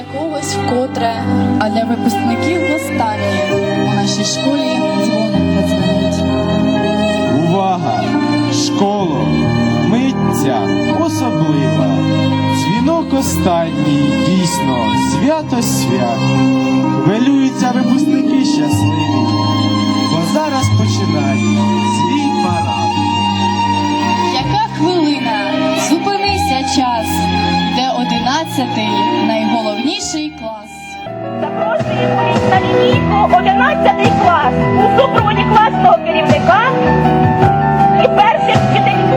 для когось вкотре, а для випускників востаннє у нашій школі дзвоник подзвонить. Увага! Школо! Миття особлива. Дзвінок останній, дійсно, свято свят. Хвилюються випускники щасливі, бо зараз починає свій парад. Яка хвилина? Зупинися час, де одинадцятий. Запрошуємо на лінійку 11 клас у супроводі класного керівника і перших вчителів.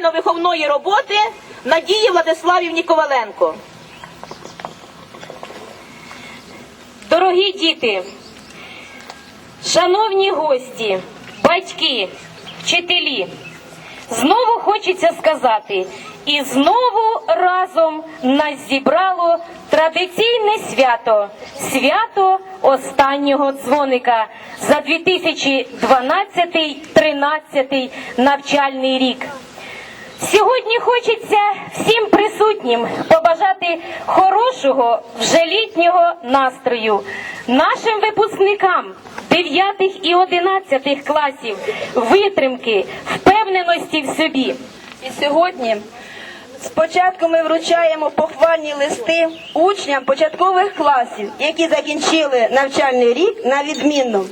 Навчально-виховної роботи Надії Владиславівні Коваленко. Дорогі діти, шановні гості, батьки, вчителі, знову хочеться сказати, і знову разом нас зібрало традиційне свято, свято останнього дзвоника за 2012-13 навчальний рік. Сьогодні хочеться всім присутнім побажати хорошого вже літнього настрою нашим випускникам 9 і 11 класів, витримки, впевненості в собі. І сьогодні спочатку ми вручаємо похвальні листи учням початкових класів, які закінчили навчальний рік на відмінно.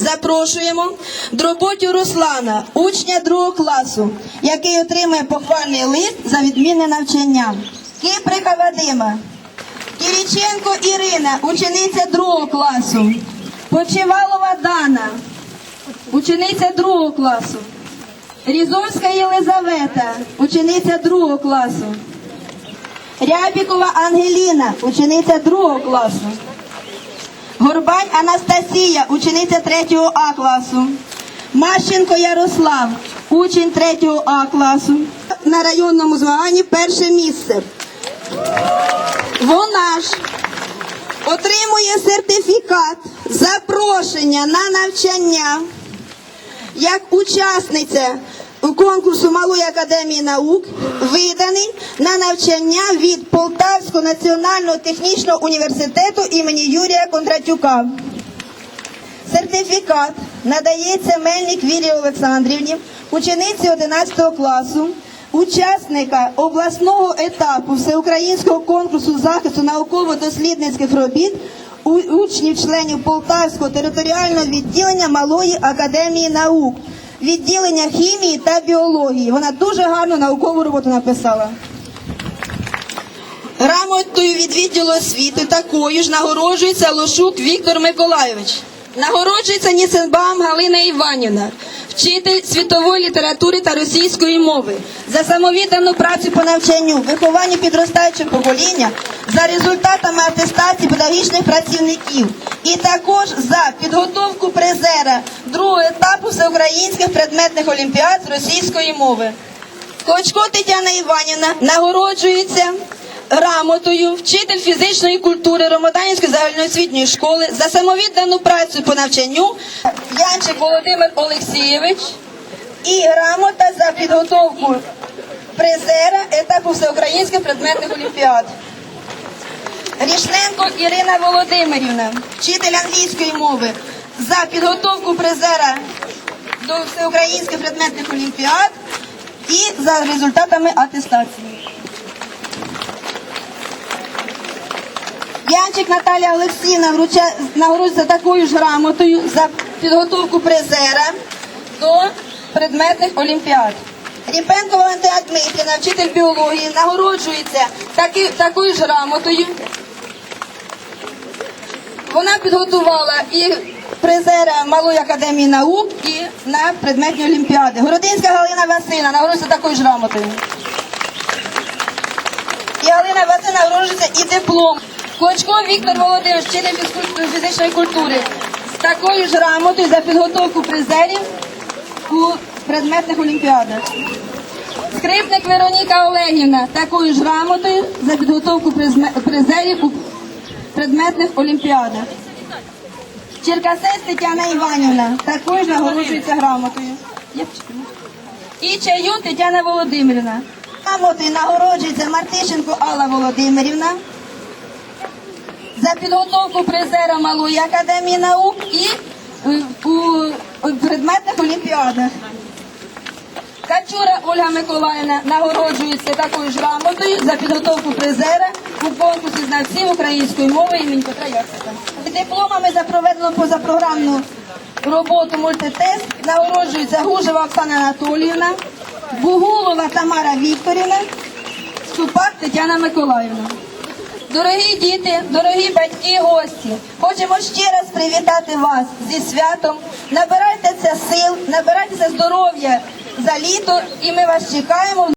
Запрошуємо Дроботю Руслана, учня другого класу, який отримує похвальний лист за відмінне навчання. Киприка Вадима, Кириченко Ірина, учениця другого класу. Почивалова Дана, учениця другого класу. Різовська Єлизавета, учениця другого класу. Рябікова Ангеліна, учениця другого класу. Горбань Анастасія, учениця 3 А класу. Мащенко Ярослав, учень 3 А класу. На районному змаганні перше місце. Вона ж отримує сертифікат запрошення на навчання як учасниця конкурсу Малої академії наук, виданий на навчання від Полтавського національного технічного університету імені Юрія Кондратюка. Сертифікат надається Мельник Вірі Олександрівні, учениці 11 класу, учасника обласного етапу всеукраїнського конкурсу захисту науково-дослідницьких робіт учнів членів Полтавського територіального відділення Малої академії наук відділення хімії та біології. Вона дуже гарну наукову роботу написала. Грамотою від відділу освіти такою ж нагороджується Лошук Віктор Миколайович. Нагороджується Ніценбаум Галина Іванівна, вчитель світової літератури та російської мови, за самовіддану працю по навчанню, вихованню підростаючого покоління, за результатами атестації педагогічних працівників і також за підготовку призера другого етапу всеукраїнських предметних олімпіад з російської мови. Клочко Тетяна Іванівна нагороджується грамотою вчитель фізичної культури Ромоданівської загальноосвітньої школи за самовіддану працю по навчанню Янчик Володимир Олексійович і грамота за підготовку призера етапу всеукраїнських предметних олімпіад. Рішненко Ірина Володимирівна, вчитель англійської мови за підготовку призера до всеукраїнських предметних олімпіад і за результатами атестації. Янчик Наталія Олексіївна вруча... нагороджується такою ж грамотою за підготовку призера до предметних олімпіад. Ріпенко Валентина Дмитрівна, вчитель біології, нагороджується таки... такою ж грамотою. Вона підготувала і призера Малої академії наук і на предметні олімпіади. Городинська Галина Васильівна нагороджується такою ж грамотою. І Галина Васильівна нагороджується і диплом. Клочко Віктор Володимирович, вчитель фізичної культури, з такою ж грамотою за підготовку призерів у предметних олімпіадах. Скрипник Вероніка Олегівна такою ж грамотою за підготовку призерів у предметних олімпіадах. Черкасець Тетяна Іванівна також нагороджується грамотою. І чаю Тетяна Володимирівна. Грамотою нагороджується Мартишенко Алла Володимирівна за підготовку призера Малої академії наук і у, у предметних олімпіадах. Качура Ольга Миколаївна нагороджується такою ж грамотою за підготовку призера у конкурсі знавців української мови імені Петра Яцика. Дипломами за проведену позапрограмну роботу мультитест нагороджується Гужева Оксана Анатоліївна, Бугулова Тамара Вікторівна, Ступак Тетяна Миколаївна. Дорогі діти, дорогі батьки, гості, хочемо ще раз привітати вас зі святом. Набирайтеся сил, набирайтеся здоров'я за літо, і ми вас чекаємо.